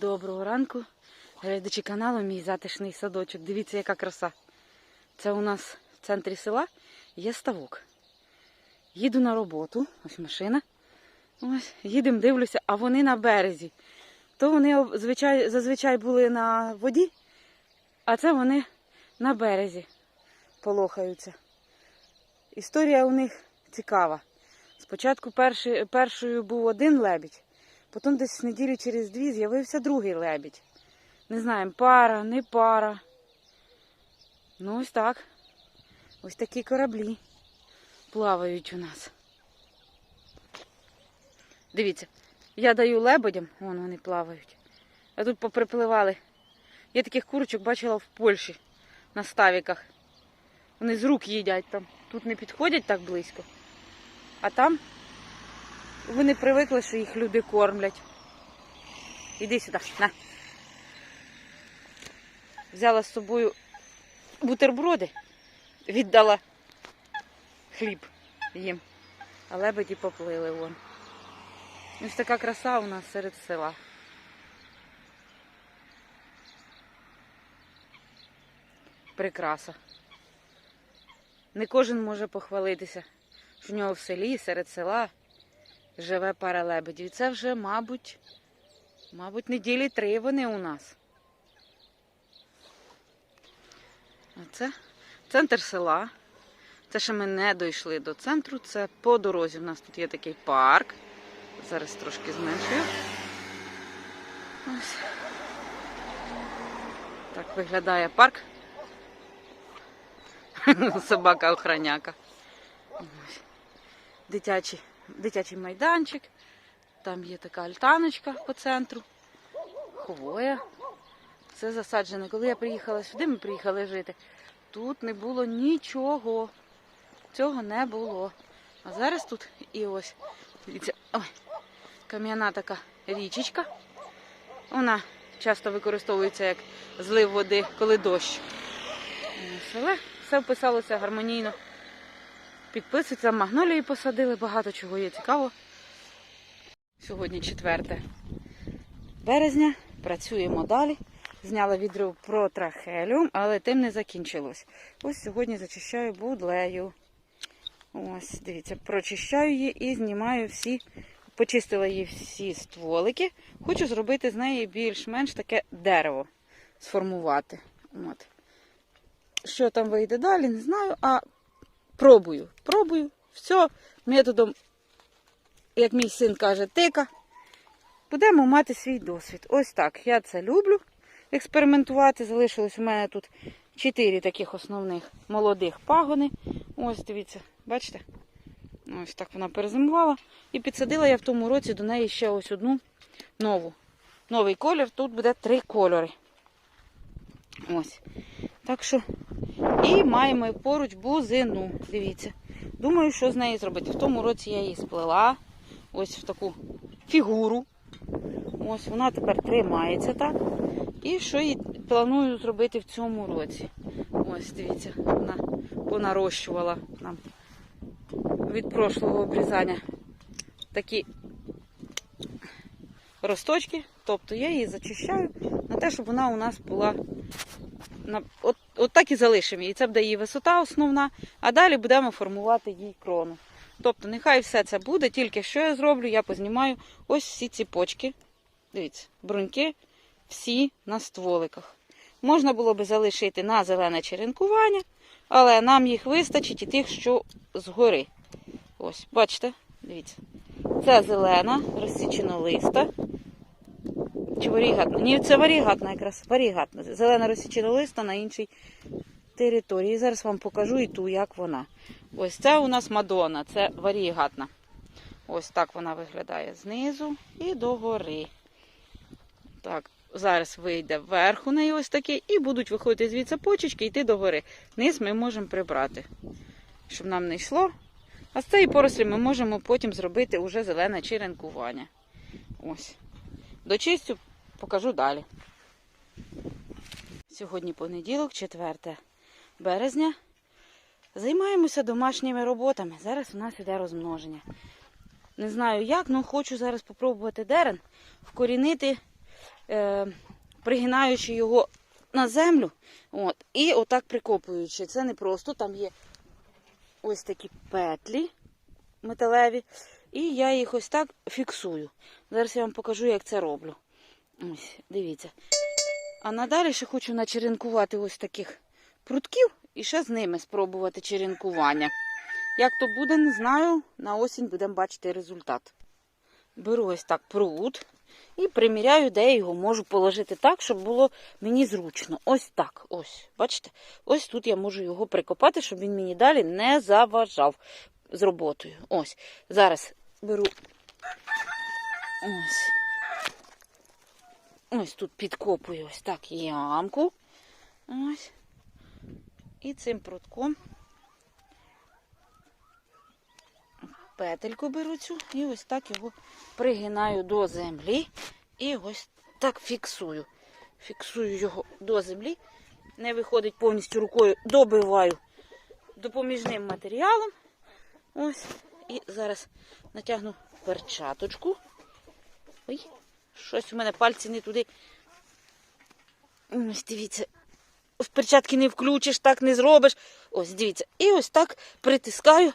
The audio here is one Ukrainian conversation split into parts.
Доброго ранку, глядачі каналу Мій затишний садочок. Дивіться, яка краса. Це у нас в центрі села є ставок. Їду на роботу, ось машина. Ось, їдемо, дивлюся, а вони на березі. То вони звичай, зазвичай були на воді, а це вони на березі полохаються. Історія у них цікава. Спочатку перший, першою був один лебідь, потім десь неділю через дві з'явився другий лебідь. Не знаємо, пара, не пара. Ну, ось так. Ось такі кораблі плавають у нас. Дивіться, я даю лебедям, вон вони плавають. А тут поприпливали. Я таких курочок бачила в Польщі на ставіках. Вони з рук їдять там. Тут не підходять так близько. А там вони привикли, що їх люди кормлять. Іди сюди, на. Взяла з собою бутерброди, віддала хліб їм. А лебеді поплили вон. Ось така краса у нас серед села. Прикраса. Не кожен може похвалитися, що в нього в селі, серед села живе пара лебедів. Це вже, мабуть, мабуть, неділі три вони у нас. Оце центр села. Це ще ми не дійшли до центру. Це по дорозі. У нас тут є такий парк. Зараз трошки зменшую. Ось. Так виглядає парк. Собака охраняка. Дитячий майданчик. Там є така альтаночка по центру. Хвоя. Все засаджено. Коли я приїхала сюди, ми приїхали жити. Тут не було нічого. Цього не було. А зараз тут і ось. Дивіться, ой, кам'яна така річечка. Вона часто використовується як злив води, коли дощ. Але все вписалося гармонійно. Підписується, магнолії посадили, багато чого є цікаво. Сьогодні 4 березня. Працюємо далі. Зняла відео про трахеліум, але тим не закінчилось. Ось сьогодні зачищаю будлею. Ось, дивіться, прочищаю її і знімаю всі, почистила її всі стволики. Хочу зробити з неї більш-менш таке дерево сформувати. От. Що там вийде далі, не знаю, а пробую. Пробую. Все методом, як мій син каже, тика. Будемо мати свій досвід. Ось так. Я це люблю експериментувати. Залишилось у мене тут чотири таких основних молодих пагони. Ось, дивіться, бачите? Ось так вона перезимувала. І підсадила я в тому році до неї ще ось одну нову. Новий колір. Тут буде три кольори. Ось. Так що. І маємо поруч бузину. Дивіться. Думаю, що з нею зробити. В тому році я її сплела. Ось в таку фігуру. Ось вона тепер тримається так. І що їй планую зробити в цьому році. Ось, дивіться, вона понарощувала нам від прошлого обрізання такі росточки. Тобто я її зачищаю на те, щоб вона у нас була на... от, от так і залишимо її. Це буде її висота основна, а далі будемо формувати їй крону. Тобто, нехай все це буде, тільки що я зроблю, я познімаю ось всі ці почки. Дивіться, бруньки всі на стволиках. Можна було би залишити на зелене черенкування, але нам їх вистачить і тих, що згори. Ось, бачите, дивіться. Це зелена, розсічена листа. Чи варігатна? Ні, це варігатна якраз. Варігатна. Зелена розсічена листа на іншій території. Зараз вам покажу і ту, як вона. Ось це у нас Мадонна, це варігатна. Ось так вона виглядає знизу і догори. Так, зараз вийде вверх у неї ось таке, і будуть виходити звідси почечки і йти догори. Низ ми можемо прибрати, щоб нам не йшло. А з цієї порослі ми можемо потім зробити уже зелене черенкування. Ось. Дочистю, покажу далі. Сьогодні понеділок, 4 березня. Займаємося домашніми роботами. Зараз у нас іде розмноження. Не знаю як, але хочу зараз спробувати дерен вкорінити е, пригинаючи його на землю, от, і отак прикопуючи. Це не просто, там є ось такі петлі металеві, і я їх ось так фіксую. Зараз я вам покажу, як це роблю. Ось, дивіться. А надалі ще хочу начеренкувати ось таких прутків і ще з ними спробувати черенкування. Як то буде, не знаю. На осінь будемо бачити результат. Беру ось так прут і приміряю, де я його можу положити так, щоб було мені зручно. Ось так. Ось. Бачите? Ось тут я можу його прикопати, щоб він мені далі не заважав з роботою. Ось. Зараз беру. Ось. Ось тут підкопую ось так ямку. Ось. І цим прутком петельку беру цю і ось так його пригинаю до землі. І ось так фіксую. Фіксую його до землі. Не виходить повністю рукою, добиваю допоміжним матеріалом. Ось. І зараз натягну перчаточку. Ой, щось у мене пальці не туди. Ось дивіться. В перчатки не включиш, так не зробиш. Ось, дивіться. І ось так притискаю.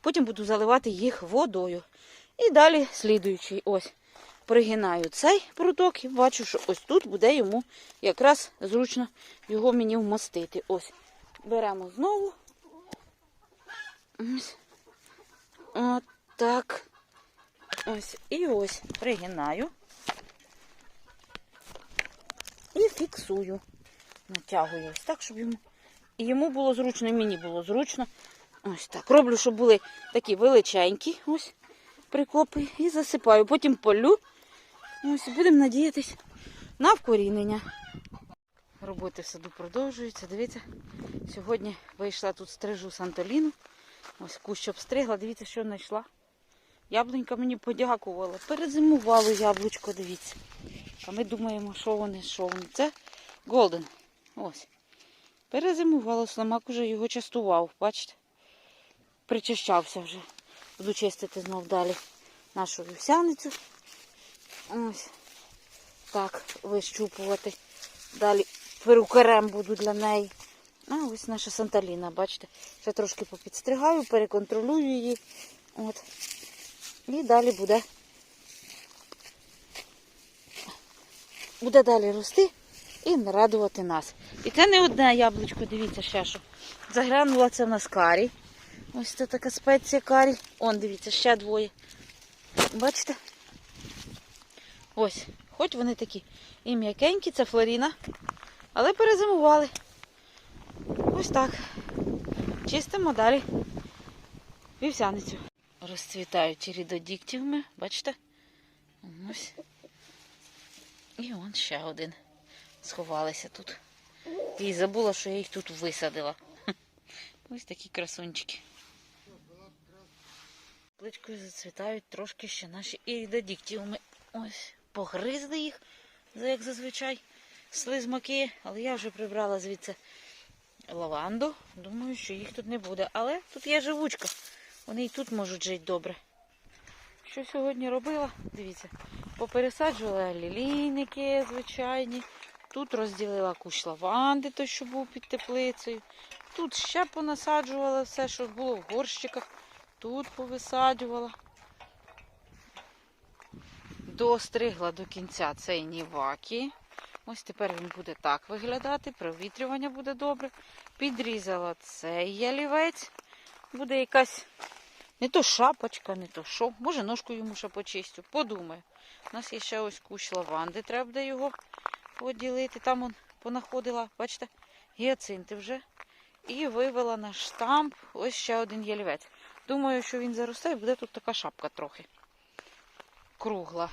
Потім буду заливати їх водою. І далі слідуючий ось. Пригинаю цей пруток і бачу, що ось тут буде йому якраз зручно його мені вмостити. Ось. Беремо знову. Ось. От. Ось. І ось пригинаю. І фіксую. Натягую ось так, щоб йому. І йому було зручно, і мені було зручно. Ось так. Роблю, щоб були такі величенькі ось прикопи. І засипаю. Потім полю. Ось будемо надіятись на вкорінення. Роботи в саду продовжуються. Дивіться, сьогодні вийшла тут стрижу Сантоліну. Ось кущ обстригла. Дивіться, що знайшла. Яблунька мені подякувала. Перезимувало яблучко, дивіться. А ми думаємо, що вони, що вони. Це Голден. Ось. Перезимувало, слимак уже його частував, бачите? Причащався вже. Буду чистити знов далі нашу вівсяницю. Ось. Так, вищупувати. Далі перукарем буду для неї. А ось наша Санталіна, бачите? Ще трошки попідстригаю, переконтролюю її. От. І далі буде. Буде далі рости і радувати нас. І це не одне яблучко, дивіться ще що. Заглянула це в нас карі. Ось це така спеція карі. Он, дивіться, ще двоє. Бачите? Ось, хоч вони такі і м'якенькі, це Флоріна, але перезимували. Ось так. Чистимо далі вівсяницю. Розцвітають рідодіктівми, бачите? Ось. І он ще один. Сховалися тут. І забула, що я їх тут висадила. Ось такі красунчики. Пличкою зацвітають трошки ще наші іридодіктіуми. Ось, погризли їх, як зазвичай, слизмаки, але я вже прибрала звідси лаванду. Думаю, що їх тут не буде. Але тут є живучка. Вони і тут можуть жити добре. Що сьогодні робила? Дивіться, попересаджувала лілійники звичайні. Тут розділила кущ лаванди, той, що був під теплицею. Тут ще понасаджувала все, що було в горщиках. Тут повисаджувала. Достригла до кінця цей нівакі. Ось тепер він буде так виглядати, провітрювання буде добре. Підрізала цей ялівець. Буде якась не то шапочка, не то що. Може, ножку йому ще почистю. Подумаю. У нас є ще ось кущ лаванди, треба буде його поділити. Там он понаходила, бачите, гіацинти вже. І вивела на штамп ось ще один ялівець. Думаю, що він заросте і буде тут така шапка трохи. Кругла.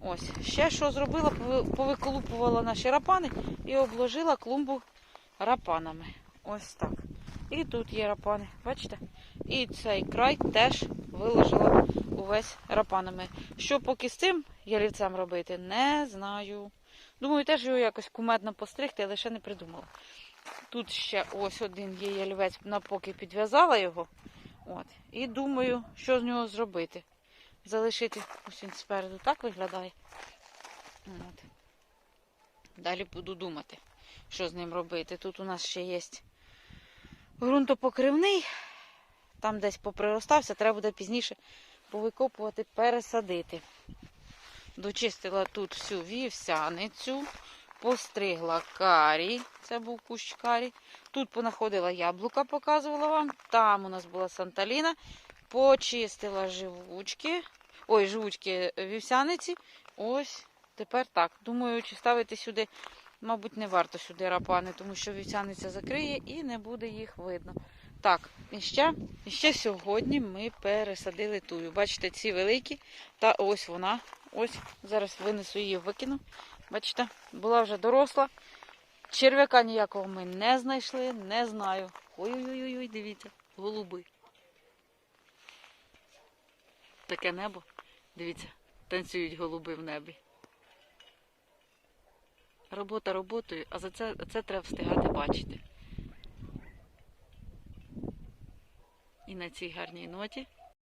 Ось. Ще що зробила, пови- повиколупувала наші рапани і обложила клумбу рапанами. Ось так. І тут є рапани, бачите? І цей край теж виложила увесь рапанами. Що поки з цим ялівцем робити, не знаю. Думаю, теж його якось кумедно постригти, ще не придумала. Тут ще ось один є ялівець, напоки підв'язала його. От. І думаю, що з нього зробити. Залишити ось він спереду так виглядає. От. Далі буду думати, що з ним робити. Тут у нас ще є ґрунтопокривний. Там десь поприростався, треба буде пізніше повикопувати, пересадити. Дочистила тут всю вівсяницю, постригла карі, це був кущ карі. Тут понаходила яблука, показувала вам. Там у нас була санталіна. Почистила живучки. Ой, живучки вівсяниці. Ось тепер так. Думаю, чи ставити сюди, мабуть, не варто сюди рапани, тому що вівсяниця закриє і не буде їх видно. Так, і ще, і ще сьогодні ми пересадили тую. Бачите, ці великі, та ось вона. Ось зараз винесу її, викину. Бачите, була вже доросла. Черв'яка ніякого ми не знайшли, не знаю. Ой-ой-ой, дивіться, голуби. Таке небо. Дивіться, танцюють голуби в небі. Робота роботою, а за це, це треба встигати бачити. І на цій гарній ноті